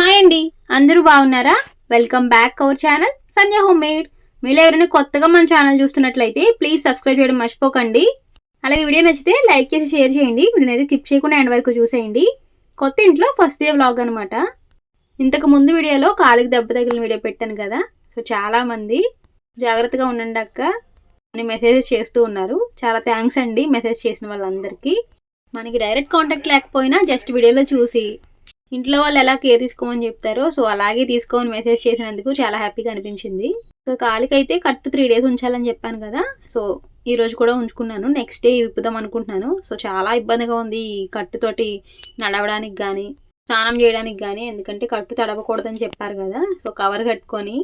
Hi అండి. అందరూ బాగున్నారా? Welcome back our channel Sandhya home made మీరు ఎవరైనా కొత్తగా మన ఛానల్ చూస్తున్నట్లయితే ప్లీజ్ సబ్స్క్రైబ్ చేయడం మర్చిపోకండి. అలాగే వీడియో నచ్చితే లైక్ చేసి షేర్ చేయండి. వీడియో అయితే టిప్ చేయకుండా ఎండ్ వరకు చూసేయండి. కొత్త ఇంట్లో ఫస్ట్ డే వ్లాగ్ అనమాట ఇంతకు ముందు వీడియోలో కాలికి దెబ్బ తగిలిన వీడియో పెట్టాను కదా. సో చాలామంది జాగ్రత్తగా ఉండండి అక్క. అని మెసేజెస్ చేస్తూ ఉన్నారు. చాలా థ్యాంక్స్ అండి మెసేజ్ చేసిన వాళ్ళందరికీ. మనకి డైరెక్ట్ కాంటాక్ట్ లేకపోయినా జస్ట్ వీడియోలో చూసి ఇంట్లో వాళ్ళు ఎలా కేర్ తీసుకోమని చెప్తారో సో అలాగే తీసుకోమని మెసేజ్ చేసినందుకు చాలా హ్యాపీగా అనిపించింది. సో కాలికైతే కట్టు త్రీ డేస్ ఉంచాలని చెప్పాను కదా సో ఈ రోజు కూడా ఉంచుకున్నాను. నెక్స్ట్ డే విప్పుదాం అనుకుంటున్నాను. సో చాలా ఇబ్బందిగా ఉంది ఈ కట్టుతోటి నడవడానికి కానీ స్నానం చేయడానికి కానీ ఎందుకంటే కట్టు తడవకూడదని చెప్పారు కదా సో కవర్ కట్టుకొని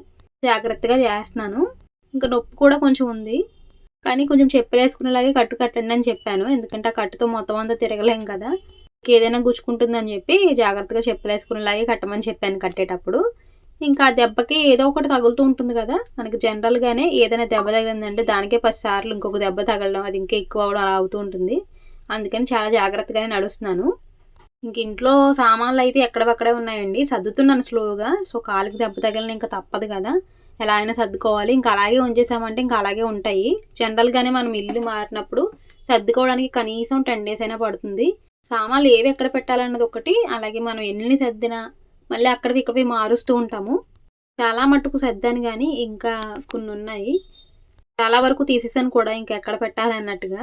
జాగ్రత్తగా చేస్తున్నాను. ఇంకా నొప్పి కూడా కొంచెం ఉంది. కానీ కొంచెం చెప్పలేసుకునేలాగే కట్టు కట్టండి అని చెప్పాను. ఎందుకంటే ఆ కట్టుతో మొత్తం అంతా తిరగలేం కదా. ఏదైనా గుచ్చుకుంటుందని చెప్పి జాగ్రత్తగా చెప్పలేసుకునేలాగే కట్టమని చెప్పాను కట్టేటప్పుడు. ఇంకా ఆ దెబ్బకి ఏదో ఒకటి తగులుతూ ఉంటుంది కదా. మనకి జనరల్గానే ఏదైనా దెబ్బ తగిలిందంటే దానికే పది సార్లు ఇంకొక దెబ్బ తగలడం అది ఇంకా ఎక్కువ అవడం అలా అవుతూ ఉంటుంది. అందుకని చాలా జాగ్రత్తగానే నడుస్తున్నాను. ఇంక ఇంట్లో సామాన్లు అయితే ఎక్కడపక్కడే ఉన్నాయండి. సర్దుతున్నాను స్లోగా. సో కాలుకి దెబ్బ తగిలిన ఇంకా తప్పదు కదా. ఎలా అయినా సర్దుకోవాలి. ఇంకా అలాగే ఉంచేసామంటే ఇంకా అలాగే ఉంటాయి. జనరల్గానే మనం ఇల్లు మారినప్పుడు సర్దుకోవడానికి కనీసం టెన్ డేస్ అయినా పడుతుంది. సామాన్లు ఏవి ఎక్కడ పెట్టాలన్నది ఒకటి అలాగే మనం ఎన్ని సర్దినా మళ్ళీ అక్కడివి ఇక్కడివి మారుస్తూ ఉంటాము. చాలా మట్టుకు సర్దాను కానీ ఇంకా కొన్ని ఉన్నాయి చాలా వరకు తీసేసాను కూడా ఇంకా ఎక్కడ పెట్టాలి అన్నట్టుగా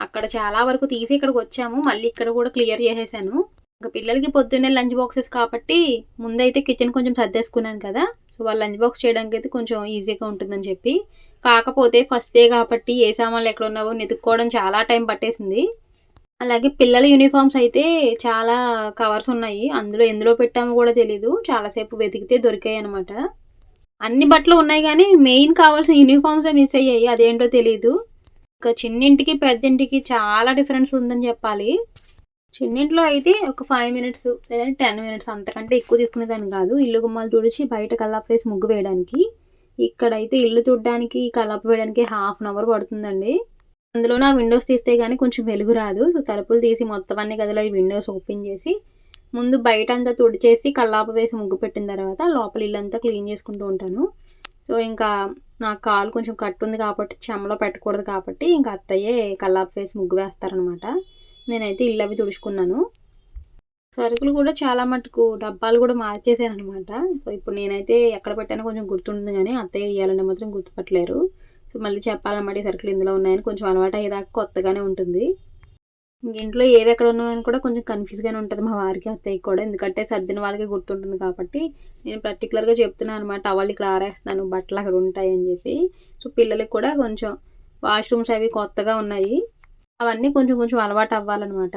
అక్కడ చాలా వరకు తీసి ఇక్కడికి వచ్చాము. మళ్ళీ ఇక్కడ కూడా క్లియర్ చేసేసాను. ఇంకా పిల్లలకి పొద్దున్నే లంచ్ బాక్సెస్ కాబట్టి ముందైతే కిచెన్ కొంచెం సర్దేసుకున్నాను కదా. సో వాళ్ళు లంచ్ బాక్స్ చేయడానికి అయితే కొంచెం ఈజీగా ఉంటుందని చెప్పి. కాకపోతే ఫస్ట్ డే కాబట్టి ఏ సామాన్లు ఎక్కడ ఉన్నావో వెతుక్కోవడం చాలా టైం పట్టేసింది. అలాగే పిల్లల యూనిఫామ్స్ అయితే చాలా కవర్స్ ఉన్నాయి. అందులో ఎందులో పెట్టామో కూడా తెలీదు. చాలాసేపు వెతికితే దొరికాయి అనమాట అన్ని బట్టలు ఉన్నాయి కానీ మెయిన్ కావాల్సిన యూనిఫామ్సే మిస్ అయ్యాయి. అదేంటో తెలీదు. ఇంకా చిన్నింటికి పెద్దింటికి చాలా డిఫరెన్స్ ఉందని చెప్పాలి. చిన్నింట్లో అయితే ఒక ఫైవ్ మినిట్స్ లేదంటే టెన్ మినిట్స్ అంతకంటే ఎక్కువ తీసుకునేదాన్ని కాదు. ఇల్లు గుమ్మాలు తుడిచి బయట కల్లాపు వేసి ముగ్గు వేయడానికి. ఇక్కడైతే ఇల్లు తుడడానికి కల్లాపు వేయడానికి హాఫ్ అన్ అవర్ పడుతుందండి. అందులో నా విండోస్ తీస్తే కానీ కొంచెం వెలుగు రాదు. సో తలుపులు తీసి మొత్తం అన్ని గదిలో ఈ విండోస్ ఓపెన్ చేసి ముందు బయట అంతా తుడిచేసి కల్లాపు వేసి ముగ్గు పెట్టిన తర్వాత లోపల ఇల్లంతా క్లీన్ చేసుకుంటూ ఉంటాను. సో ఇంకా నా కాలు కొంచెం కట్టుంది కాబట్టి చెమలో పెట్టకూడదు కాబట్టి ఇంకా అత్తయ్యే కల్లాపు వేసి ముగ్గు వేస్తారనమాట నేనైతే ఇల్లు అవి తుడుచుకున్నాను. సరుకులు కూడా చాలా మటుకు డబ్బాలు కూడా మార్చేసాను అనమాట సో ఇప్పుడు నేనైతే ఎక్కడ పెట్టానో కొంచెం గుర్తుంటుంది కానీ అత్తయ్య ఇవ్వాలంటే మాత్రం గుర్తుపట్టలేరు. మళ్ళీ చెప్పాలన్నమాట ఈ సరుకులు ఇందులో ఉన్నాయని. కొంచెం అలవాటు అయ్యేదాకా కొత్తగానే ఉంటుంది. ఇంట్లో ఏవి ఎక్కడ ఉన్నాయని కూడా కొంచెం కన్ఫ్యూజ్గానే ఉంటుంది మా వారికి అత్తయ్యకి కూడా. ఎందుకంటే సర్దిన వాళ్ళకి గుర్తుంటుంది కాబట్టి నేను పర్టికులర్గా చెప్తున్నాను అనమాట వాళ్ళు ఇక్కడ ఆరేస్తున్నాను బట్టలు అక్కడ ఉంటాయి అని చెప్పి. సో పిల్లలకి కూడా కొంచెం వాష్రూమ్స్ అవి కొత్తగా ఉన్నాయి. అవన్నీ కొంచెం కొంచెం అలవాటు అవ్వాలన్నమాట.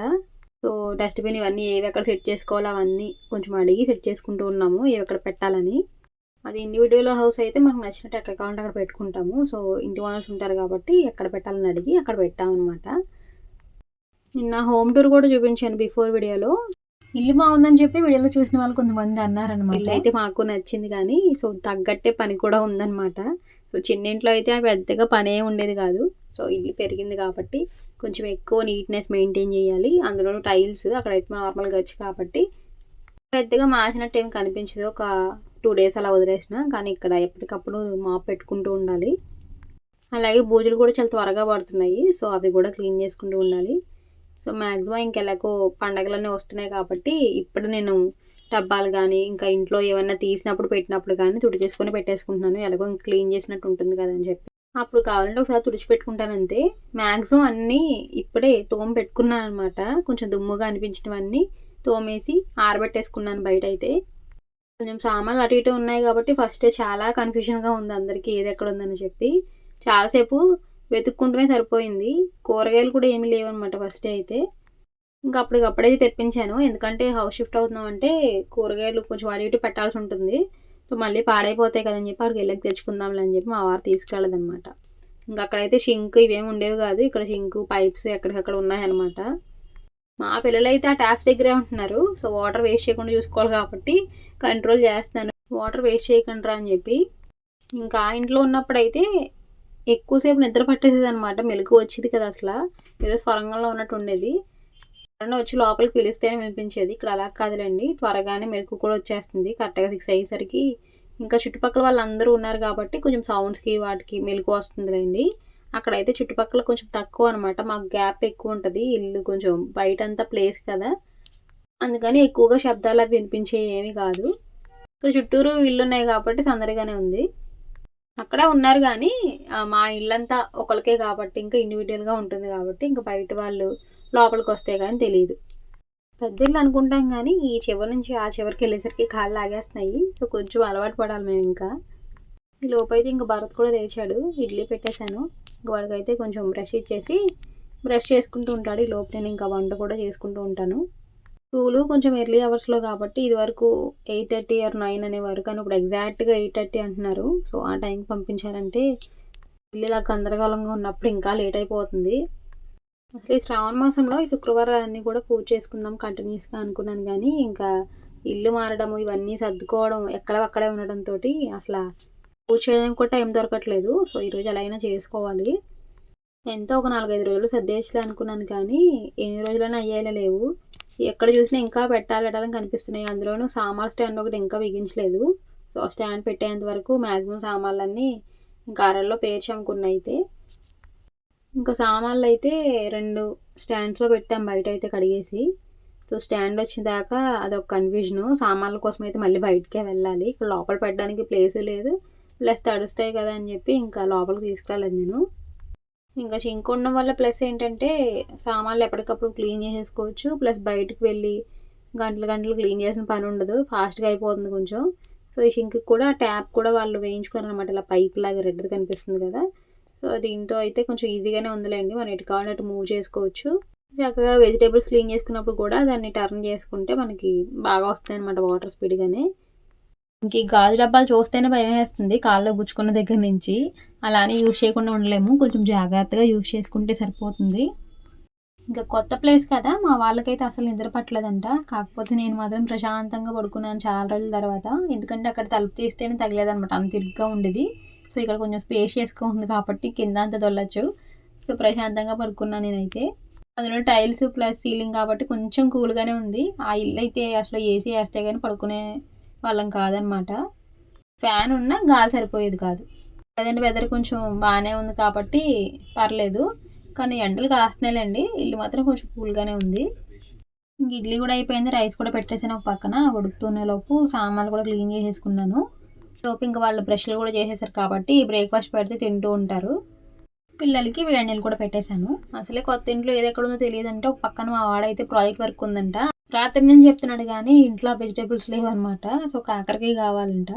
సో డస్ట్బిన్ ఇవన్నీ ఏవి ఎక్కడ సెట్ చేసుకోవాలో అవన్నీ కొంచెం అడిగి సెట్ చేసుకుంటూ ఉన్నాము ఏవి ఎక్కడ పెట్టాలని. అది ఇండివిజువల్ హౌస్ అయితే మనకు నచ్చినట్టు ఎక్కడ కావాలంటే అక్కడ పెట్టుకుంటాము. సో ఇంటి ఓనర్స్ ఉంటారు కాబట్టి ఎక్కడ పెట్టాలని అడిగి అక్కడ పెట్టామన్నమాట. నిన్న హోమ్ టూర్ కూడా చూపించాను బిఫోర్ వీడియోలో ఇల్లు బాగుందని చెప్పి వీడియోలో చూసిన వాళ్ళు కొంతమంది అన్నారనమాట ఇల్లు అయితే మాకు నచ్చింది కానీ సో తగ్గట్టే పని కూడా ఉందన్నమాట. సో చిన్నింట్లో అయితే పెద్దగా పనే ఉండేది కాదు. సో ఇల్లు పెరిగింది కాబట్టి కొంచెం ఎక్కువ నీట్నెస్ మెయింటైన్ చేయాలి. అందులో టైల్స్ అక్కడైతే నార్మల్గా వచ్చి కాబట్టి పెద్దగా మార్చినట్టు ఏం కనిపించదు. ఒక టూ డేస్ అలా వదిలేసిన కానీ ఇక్కడ ఎప్పటికప్పుడు మాప్ పెట్టుకుంటూ ఉండాలి. అలాగే బూజులు కూడా చాలా త్వరగా పడుతున్నాయి సో అవి కూడా క్లీన్ చేసుకుంటూ ఉండాలి. సో మ్యాక్సిమం ఇంకెలాగో పండగలన్నీ వస్తున్నాయి కాబట్టి ఇప్పుడు నేను డబ్బాలు కానీ ఇంకా ఇంట్లో ఏమైనా తీసినప్పుడు పెట్టినప్పుడు కానీ తుడి చేసుకొని పెట్టేసుకుంటున్నాను. ఎలాగో క్లీన్ చేసినట్టు ఉంటుంది కదా అని చెప్పి. అప్పుడు కావాలంటే ఒకసారి తుడిచి పెట్టుకుంటాను అంతే. మ్యాక్సిమం అన్నీ ఇప్పుడే తోమ పెట్టుకున్నాను అనమాట కొంచెం దుమ్ముగా అనిపించినవన్నీ తోమేసి ఆరబెట్టేసుకున్నాను బయట అయితే కొంచెం సామాన్లు అటు ఇటు ఉన్నాయి కాబట్టి ఫస్ట్ చాలా కన్ఫ్యూషన్గా ఉంది అందరికీ ఏది ఎక్కడ ఉందని చెప్పి. చాలాసేపు వెతుక్కుంటూనే సరిపోయింది. కూరగాయలు కూడా ఏమీ లేవన్నమాట ఫస్ట్ అయితే. ఇంకా అప్పటికప్పుడైతే తెప్పించాను. ఎందుకంటే హౌస్ షిఫ్ట్ అవుతున్నాం అంటే కూరగాయలు కొంచెం అటు ఇటు పెట్టాల్సి ఉంటుంది. సో మళ్ళీ పాడైపోతాయి కదని చెప్పి అక్కడికి వెళ్ళకి తెచ్చుకుందాంలే అని చెప్పి మా వారు తీసుకెళ్ళదనమాట ఇంకా అక్కడైతే షింక్ ఇవేమి ఉండేవి కాదు. ఇక్కడ షింక్ పైప్స్ ఎక్కడికక్కడ ఉన్నాయన్నమాట. మా పిల్లలైతే ఆ ట్యాప్ దగ్గరే ఉంటున్నారు. సో వాటర్ వేస్ట్ చేయకుండా చూసుకోవాలి కాబట్టి కంట్రోల్ చేస్తున్నాను. వాటర్ వేస్ట్ చేయకుండా అని చెప్పి. ఇంకా ఆ ఇంట్లో ఉన్నప్పుడైతే ఎక్కువసేపు నిద్ర పట్టేసేది అనమాట మెలకు వచ్చేది కదా అసలు. ఏదో స్వరంగంలో ఉన్నట్టు ఉండేది. ఎవరైనా వచ్చి లోపలికి పిలిస్తేనే వినిపించేది. ఇక్కడ అలా కాదులేండి. త్వరగానే మెరుపు కూడా వచ్చేస్తుంది. కరెక్ట్గా సిక్స్ అయ్యేసరికి. ఇంకా చుట్టుపక్కల వాళ్ళందరూ ఉన్నారు కాబట్టి కొంచెం సౌండ్స్కి వాటికి మెలకు వస్తుందిలేండి. అక్కడైతే చుట్టుపక్కల కొంచెం తక్కువ అనమాట మాకు గ్యాప్ ఎక్కువ ఉంటుంది. ఇల్లు కొంచెం బయట అంతా ప్లేస్ కదా. అందుకని ఎక్కువగా శబ్దాలు అవి వినిపించే ఏమీ కాదు. ఇక్కడ చుట్టూరు ఇల్లు ఉన్నాయి కాబట్టి సందడిగానే ఉంది. అక్కడ ఉన్నారు కానీ మా ఇల్లంతా ఒకరికే కాబట్టి ఇంకా ఇండివిజువల్గా ఉంటుంది కాబట్టి ఇంకా బయట వాళ్ళు లోపలికి వస్తే కానీ తెలియదు పెద్ద ఇల్లు అనుకుంటాం కానీ ఈ చివరి నుంచి ఆ చివరికి వెళ్ళేసరికి కాళ్ళు లాగేస్తున్నాయి. సో కొంచెం అలవాటు పడాలి మేము ఇంకా. ఈ లోపు అయితే ఇంకా భరత్ కూడా తెచ్చాడు ఇడ్లీ పెట్టేశాను. వాడికైతే కొంచెం బ్రష్ ఇచ్చేసి బ్రష్ చేసుకుంటూ ఉంటాడు. ఈ లోపు నేను ఇంకా వంట కూడా చేసుకుంటూ ఉంటాను. స్కూలు కొంచెం ఎర్లీ అవర్స్లో కాబట్టి ఇది వరకు ఎయిట్ థర్టీ ఆర్ నైన్ అనే వరకు కానీ ఇప్పుడు ఎగ్జాక్ట్గా ఎయిట్ థర్టీ అంటున్నారు. సో ఆ టైంకి పంపించారంటే ఇల్లు ఇలా గందరగోళంగా ఉన్నప్పుడు ఇంకా లేట్ అయిపోతుంది. అసలు ఈ శ్రావణ మాసంలో ఈ శుక్రవారాన్ని కూడా పూజ చేసుకుందాం కంటిన్యూస్గా అనుకున్నాను. కానీ ఇంకా ఇల్లు మారడము ఇవన్నీ సర్దుకోవడం ఎక్కడ అక్కడే ఉండడంతో అసలు పూజ చేయడానికి కూడా టైం దొరకట్లేదు. సో ఈరోజు ఎలా అయినా చేసుకోవాలి. ఎంతో ఒక నాలుగైదు రోజులు సర్దేసలే అనుకున్నాను కానీ ఎన్ని రోజులైనా అయ్యేలా లేవు. ఎక్కడ చూసినా ఇంకా పెట్టాలి పెట్టాలని కనిపిస్తున్నాయి. అందులోనూ సామాన్ స్టాండ్ ఒకటి ఇంకా బిగించలేదు. సో స్టాండ్ పెట్టేంత వరకు మ్యాక్సిమం సామాన్లన్నీ ఇంకా అరల్లో పేర్చమ్ముకున్నాయి అయితే ఇంకా సామాన్లు అయితే రెండు స్టాండ్స్లో పెట్టాం బయట అయితే కడిగేసి. సో స్టాండ్ వచ్చిన దాకా అదొక కన్ఫ్యూజన్. సామాన్ల కోసం అయితే మళ్ళీ బయటకే వెళ్ళాలి. ఇక్కడ లోపల పెట్టడానికి ప్లేస్ లేదు. ప్లస్ తడుస్తాయి కదా అని చెప్పి ఇంకా లోపలికి తీసుకురాలేదు నేను. ఇంకా షింక్ ఉండడం వల్ల ప్లస్ ఏంటంటే సామాన్లు ఎప్పటికప్పుడు క్లీన్ చేసేసుకోవచ్చు. ప్లస్ బయటకు వెళ్ళి గంటలు గంటలు క్లీన్ చేసిన పని ఉండదు. ఫాస్ట్గా అయిపోతుంది కొంచెం. సో ఈ సింక్ కూడా ట్యాప్ కూడా వాళ్ళు వేయించుకున్నారు అనమాట ఇలా పైప్ లాగా రెడ్ది కనిపిస్తుంది కదా. సో దీంతో అయితే కొంచెం ఈజీగానే ఉందిలేండి. మనం ఎటు కావాలంటే మూవ్ చేసుకోవచ్చు. చక్కగా వెజిటేబుల్స్ క్లీన్ చేసుకున్నప్పుడు కూడా దాన్ని టర్న్ చేసుకుంటే మనకి బాగా వస్తాయి అనమాట వాటర్ స్పీడ్గానే. ఇంక ఈ గాజు డబ్బాలు చూస్తేనే భయం వేస్తుంది కాళ్ళలో గుచ్చుకున్న దగ్గర నుంచి. అలానే యూజ్ చేయకుండా ఉండలేము. కొంచెం జాగ్రత్తగా యూజ్ చేసుకుంటే సరిపోతుంది. ఇంకా కొత్త ప్లేస్ కదా మా వాళ్ళకైతే అసలు నిద్ర పట్టలేదంట. కాకపోతే నేను మాత్రం ప్రశాంతంగా పడుకున్నాను చాలా రోజుల తర్వాత. ఎందుకంటే అక్కడ తలుపు తీస్తేనే తగలేదనమాట అంత ఇరుగ్గా ఉండేది. సో ఇక్కడ కొంచెం స్పేషియస్గా ఉంది కాబట్టి కింద అంత దొల్లచ్చు. సో ప్రశాంతంగా పడుకున్నాను నేనైతే. అందులో టైల్స్ ప్లస్ సీలింగ్ కాబట్టి కొంచెం కూల్గానే ఉంది. ఆ ఇల్లు అయితే అసలు ఏసీ వేస్తే కానీ పడుకునే వాళ్ళం కాదనమాట. ఫ్యాన్ ఉన్నా గాలి సరిపోయేది కాదు. ప్రజెంట్ వెదర్ కొంచెం బాగానే ఉంది కాబట్టి పర్లేదు. కానీ ఎండలు కాస్తున్నాయిలేండి. ఇల్లు మాత్రం కొంచెం కూల్గానే ఉంది. ఇంక ఇడ్లీ కూడా అయిపోయింది. రైస్ కూడా పెట్టేసాను ఒక పక్కన. ఉడుకుతున్న లోపు సామాన్లు కూడా క్లీన్ చేసేసుకున్నాను. లోపు ఇంకా వాళ్ళు బ్రష్లు కూడా చేసేసారు కాబట్టి బ్రేక్ఫాస్ట్ పెడితే తింటూ ఉంటారు. పిల్లలకి వేడి నీళ్ళు కూడా పెట్టేశాను. అసలే కొత్త ఇంట్లో ఏది ఎక్కడ ఉందో తెలియదంటే. ఒక పక్కన మా వాడైతే ప్రాజెక్ట్ వర్క్ ఉందంట. రాత్రి చెప్తున్నాడు కానీ ఇంట్లో వెజిటేబుల్స్ లేవు అనమాట సో కాకరకాయ కావాలంట.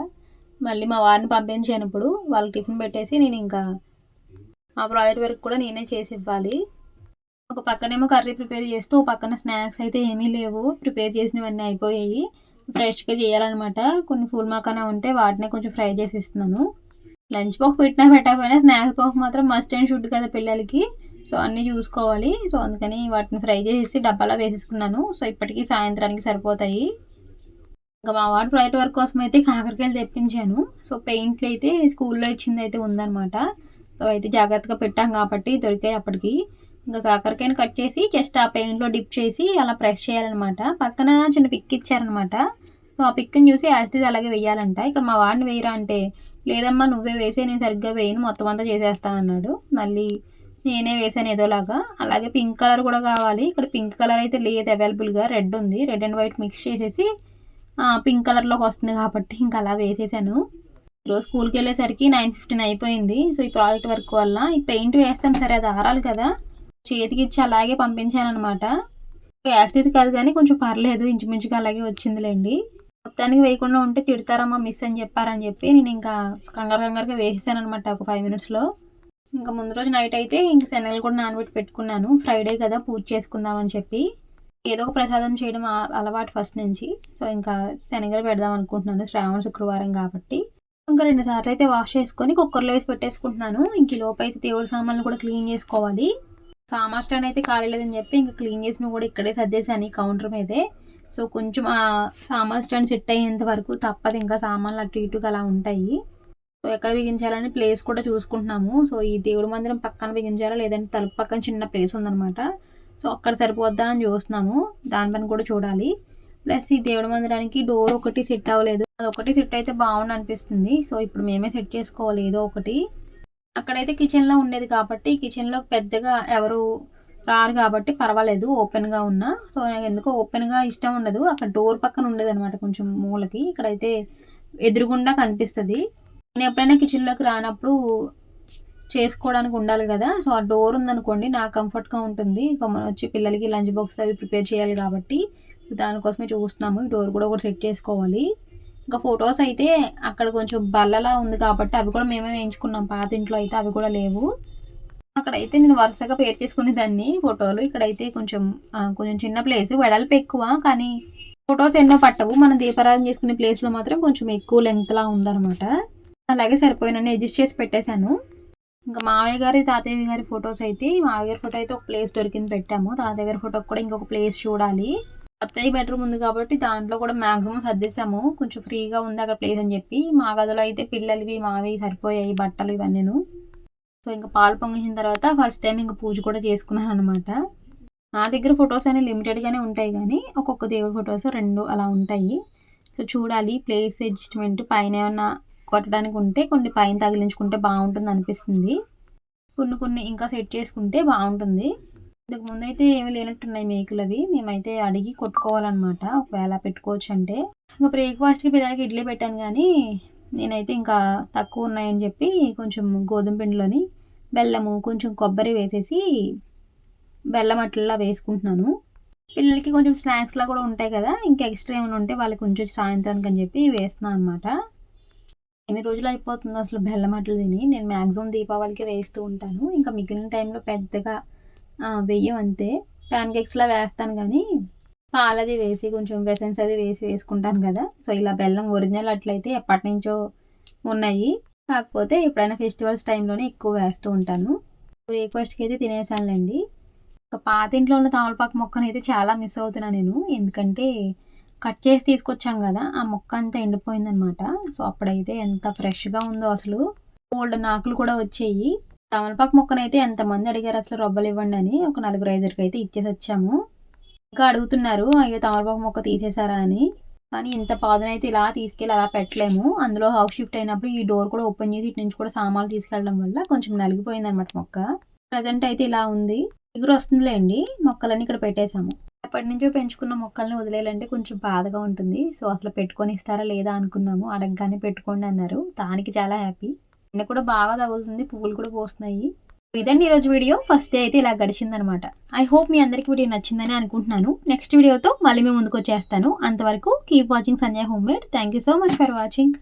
మళ్ళీ మా వారిని పంపించినప్పుడు వాళ్ళకి టిఫిన్ పెట్టేసి నేను ఇంకా ఆ ప్రాజెక్ట్ వర్క్ కూడా నేనే చేసి ఇవ్వాలి. ఒక పక్కనేమో కర్రీ ప్రిపేర్ చేస్తూ ఒక పక్కన స్నాక్స్ అయితే ఏమీ లేవు. ప్రిపేర్ చేసినవన్నీ అయిపోయాయి. ఫ్రెష్గా చేయాలన్నమాట. కొన్ని ఫుల్ మాకానా ఉంటే వాటినే కొంచెం ఫ్రై చేసి ఇస్తున్నాను. లంచ్ బాక్స్ పెట్టినా పెట్టకపోయినా స్నాక్స్ బాక్స్ మాత్రం మస్ట్ అండ్ షుడ్ కదా పిల్లలకి. సో అన్నీ చూసుకోవాలి. సో అందుకని వాటిని ఫ్రై చేసేసి డబ్బాలో వేసేసుకున్నాను. సో ఇప్పటికీ సాయంత్రానికి సరిపోతాయి. ఇంకా మా వాడు ప్రాజెక్ట్ వర్క్ కోసం అయితే కాకరకాయలు తెప్పించాను. సో పెయింట్లు అయితే స్కూల్లో ఇచ్చింది అయితే ఉందన్నమాట. సో అయితే జాగ్రత్తగా పెట్టాం కాబట్టి దొరికాయి అప్పటికి. ఇంకా కాకరకాయని కట్ చేసి జస్ట్ ఆ పెయింట్లో డిప్ చేసి అలా ప్రెస్ చేయాలన్నమాట. పక్కన చిన్న పిక్ ఇచ్చారనమాట సో ఆ పిక్ని చూసి యాసిటీస్ అలాగే వేయాలంట. ఇక్కడ మా వాడిని వేయరా అంటే లేదమ్మా నువ్వే వేసే నేను సరిగ్గా వేయను మొత్తం అంతా చేసేస్తాను అన్నాడు మళ్ళీ నేనే వేసాను ఏదోలాగా. అలాగే పింక్ కలర్ కూడా కావాలి. ఇక్కడ పింక్ కలర్ అయితే లేదు అవైలబుల్గా. రెడ్ ఉంది. రెడ్ అండ్ వైట్ మిక్స్ చేసేసి పింక్ కలర్లోకి వస్తుంది కాబట్టి ఇంకా అలా వేసేసాను. రోజు స్కూల్కి వెళ్ళేసరికి నైన్ ఫిఫ్టీన్ అయిపోయింది. సో ఈ ప్రాజెక్ట్ వర్క్ వల్ల ఈ పెయింట్ వేస్తాం. సరే అది ఆరాలి కదా. చేతికి ఇచ్చి అలాగే పంపించాను అనమాట యాసిడ్ కాదు కానీ కొంచెం పర్లేదు. ఇంచుమించుగా అలాగే వచ్చిందిలేండి. మొత్తానికి వేయకుండా ఉంటే తిడతారమ్మా మిస్ అని చెప్పారని చెప్పి నేను ఇంకా కంగారు కంగారుగా వేసేసాను అనమాట ఒక ఫైవ్ మినిట్స్లో. ఇంకా ముందు రోజు నైట్ అయితే ఇంక శనగలు కూడా నానబెట్టి పెట్టుకున్నాను. ఫ్రైడే కదా పూజ చేసుకుందామని చెప్పి. ఏదో ఒక ప్రసాదం చేయడం అలవాటు ఫస్ట్ నుంచి. సో ఇంకా శనగలు పెడదాం అనుకుంటున్నాను శ్రావణ శుక్రవారం కాబట్టి. ఇంకా రెండు సార్లు అయితే వాష్ చేసుకొని కుక్కర్లో వేసి పెట్టేసుకుంటున్నాను. ఇంక లోపు అయితే దేవుడి సామాన్లు కూడా క్లీన్ చేసుకోవాలి. సామాన్ స్టాండ్ అయితే ఖాళీ లేదని చెప్పి ఇంకా క్లీన్ చేసిన కూడా ఇక్కడే సర్దేశాను కౌంటర్ మీదే. సో కొంచెం సామాన్ స్టాండ్ సెట్ అయ్యేంత వరకు తప్పదు. ఇంకా సామాన్లు అటు ఇటుగా అలా ఉంటాయి. సో ఎక్కడ బిగించాలని ప్లేస్ కూడా చూసుకుంటున్నాము. సో ఈ దేవుడి మందిరం పక్కన బిగించాలా లేదంటే తలుపు పక్కన చిన్న ప్లేస్ ఉందన్నమాట. సో అక్కడ సరిపోద్దా అని చూస్తున్నాము. దానిపైన కూడా చూడాలి. ప్లస్ ఈ దేవుడి మందిరానికి డోర్ ఒకటి సెట్ అవ్వలేదు. అది ఒకటి సెట్ అయితే బాగుండు అనిపిస్తుంది. సో ఇప్పుడు మేమే సెట్ చేసుకోవాలి ఏదో ఒకటి. అక్కడైతే కిచెన్లో ఉండేది కాబట్టి కిచెన్లో పెద్దగా ఎవరు రారు కాబట్టి పర్వాలేదు ఓపెన్గా ఉన్నా. సో నాకు ఎందుకో ఓపెన్గా ఇష్టం ఉండదు. అక్కడ డోర్ పక్కన ఉండేది అనమాట కొంచెం మూలకి. ఇక్కడైతే ఎదురుగుండా కనిపిస్తుంది. నేను ఎప్పుడైనా కిచెన్లోకి రానప్పుడు చేసుకోవడానికి ఉండాలి కదా. సో ఆ డోర్ ఉందనుకోండి నాకు కంఫర్ట్గా ఉంటుంది. గమ్మని వచ్చి పిల్లలకి లంచ్ బాక్స్ అవి ప్రిపేర్ చేయాలి కాబట్టి. దానికోసమే చూస్తున్నాము. ఈ డోర్ కూడా ఒకటి సెట్ చేసుకోవాలి. ఇంకా ఫొటోస్ అయితే అక్కడ కొంచెం బల్లలా ఉంది కాబట్టి అవి కూడా మేమే వేయించుకున్నాం. పాత ఇంట్లో అయితే అవి కూడా లేవు. అక్కడైతే నేను వరుసగా పేరు చేసుకునే దాన్ని ఫోటోలు ఇక్కడైతే కొంచెం కొంచెం చిన్న ప్లేస్ వెడల్పు ఎక్కువ. కానీ ఫొటోస్ ఎన్నో పట్టవు. మనం దీపారాధన చేసుకునే ప్లేస్లో మాత్రం కొంచెం ఎక్కువ లెంగ్త్లా ఉందన్నమాట. అలాగే సరిపోయినని అడ్జస్ట్ చేసి పెట్టేశాను. ఇంకా మావయ్య గారి తాతయ్య గారి ఫొటోస్ అయితే మావయ్య గారి ఫోటో అయితే ఒక ప్లేస్ దొరికింది పెట్టాము. తాతయ్య గారి ఫోటోకి కూడా ఇంకొక ప్లేస్ చూడాలి. అత్తయ్య బెడ్రూమ్ ఉంది కాబట్టి దాంట్లో కూడా మ్యాక్సిమం సర్దేశాము. కొంచెం ఫ్రీగా ఉంది అక్కడ ప్లేస్ అని చెప్పి. మా గదిలో అయితే పిల్లలవి మావి సరిపోయాయి బట్టలు ఇవన్నీను. సో ఇంకా పాలు పొంగించిన తర్వాత ఫస్ట్ టైం ఇంకా పూజ కూడా చేసుకున్నాను అనమాట నా దగ్గర ఫొటోస్ అనేవి లిమిటెడ్గానే ఉంటాయి కానీ ఒక్కొక్క దేవుడి ఫొటోస్ రెండు అలా ఉంటాయి. సో చూడాలి ప్లేస్ అడ్జస్ట్మెంట్ పైన ఏమన్నా కొట్టడానికి ఉంటే కొన్ని పైన తగిలించుకుంటే బాగుంటుంది అనిపిస్తుంది కొన్ని కొన్ని ఇంకా సెట్ చేసుకుంటే బాగుంటుంది. ఇంతకు ముందు అయితే ఏమి లేనట్టున్నాయి మేకులు అవి. మేమైతే అడిగి కొట్టుకోవాలన్నమాట. ఒకవేళ పెట్టుకోవచ్చు అంటే ఇంకా బ్రేక్ఫాస్ట్కి పిల్లలకి ఇడ్లీ పెట్టాను కానీ నేనైతే ఇంకా తక్కువ ఉన్నాయని చెప్పి కొంచెం గోధుమ పిండిలోని బెల్లము కొంచెం కొబ్బరి వేసేసి బెల్లం అట్లా వేసుకుంటున్నాను. పిల్లలకి కొంచెం స్నాక్స్లా కూడా ఉంటాయి కదా. ఇంకా ఎక్స్ట్రా ఏమైనా ఉంటే వాళ్ళకి కొంచెం సాయంత్రానికి అని చెప్పి వేస్తున్నాను అనమాట ఎన్ని రోజులు అయిపోతుందో అసలు బెల్లం అట్లు తిని నేను మ్యాక్సిమం దీపావళికి వేస్తూ ఉంటాను. ఇంకా మిగిలిన టైంలో పెద్దగా వెయ్యం అంతే. ప్యాన్ కేక్స్లా వేస్తాను కానీ పాలది వేసి కొంచెం వెసన్స్ అది వేసి వేసుకుంటాను కదా. సో ఇలా బెల్లం ఒరిజినల్ అట్లయితే ఎప్పటి నుంచో ఉన్నాయి. కాకపోతే ఎప్పుడైనా ఫెస్టివల్స్ టైంలోనే ఎక్కువ వేస్తూ ఉంటాను. బ్రేక్ఫాస్ట్కి అయితే తినేసానులేండి. పాత ఇంట్లో ఉన్న తామలపాకు మొక్కను అయితే చాలా మిస్ అవుతున్నాను నేను. ఎందుకంటే కట్ చేసి తీసుకొచ్చాం కదా ఆ మొక్క అంతా ఎండిపోయిందనమాట సో అప్పుడైతే ఎంత ఫ్రెష్గా ఉందో అసలు. ఓల్డ్ నాకులు కూడా వచ్చాయి. తమలపాకు మొక్కనైతే ఎంతమంది అడిగారు అసలు రొబ్బలు ఇవ్వండి అని. ఒక నలుగురు ఐదుగురికి అయితే ఇచ్చేసి వచ్చాము ఇంకా అడుగుతున్నారు అయ్యో తమలపాకు మొక్క తీసేశారా అని. కానీ ఇంత పాదునైతే ఇలా తీసుకెళ్ళి అలా పెట్టలేము. అందులో హౌస్ షిఫ్ట్ అయినప్పుడు ఈ డోర్ కూడా ఓపెన్ చేసి ఇటు నుంచి కూడా సామాన్లు తీసుకెళ్ళడం వల్ల కొంచెం నలిగిపోయింది అనమాట మొక్క. ప్రజెంట్ అయితే ఇలా ఉంది. ఎగురు వస్తుందిలేండి. మొక్కలన్నీ ఇక్కడ పెట్టేశాము. ఎప్పటి నుంచో పెంచుకున్న మొక్కల్ని వదిలేయాలంటే కొంచెం బాధగా ఉంటుంది. సో అసలు పెట్టుకొని ఇస్తారా లేదా అనుకున్నాము. అడగగానే పెట్టుకోండి అన్నారు. దానికి చాలా హ్యాపీ. నిన్న కూడా బాగా తగులుతుంది. పువ్వులు కూడా పోస్తున్నాయి. ఇదండి ఈరోజు వీడియో. ఫస్ట్ డే అయితే ఇలా గడిచిందనమాట. ఐ హోప్ మీ అందరికీ వీడియో నచ్చిందని అనుకుంటున్నాను. నెక్స్ట్ వీడియోతో మళ్ళీ మేము ముందుకు వచ్చేస్తాను. అంతవరకు keep watching Sanjay home made. Thank you so much for watching.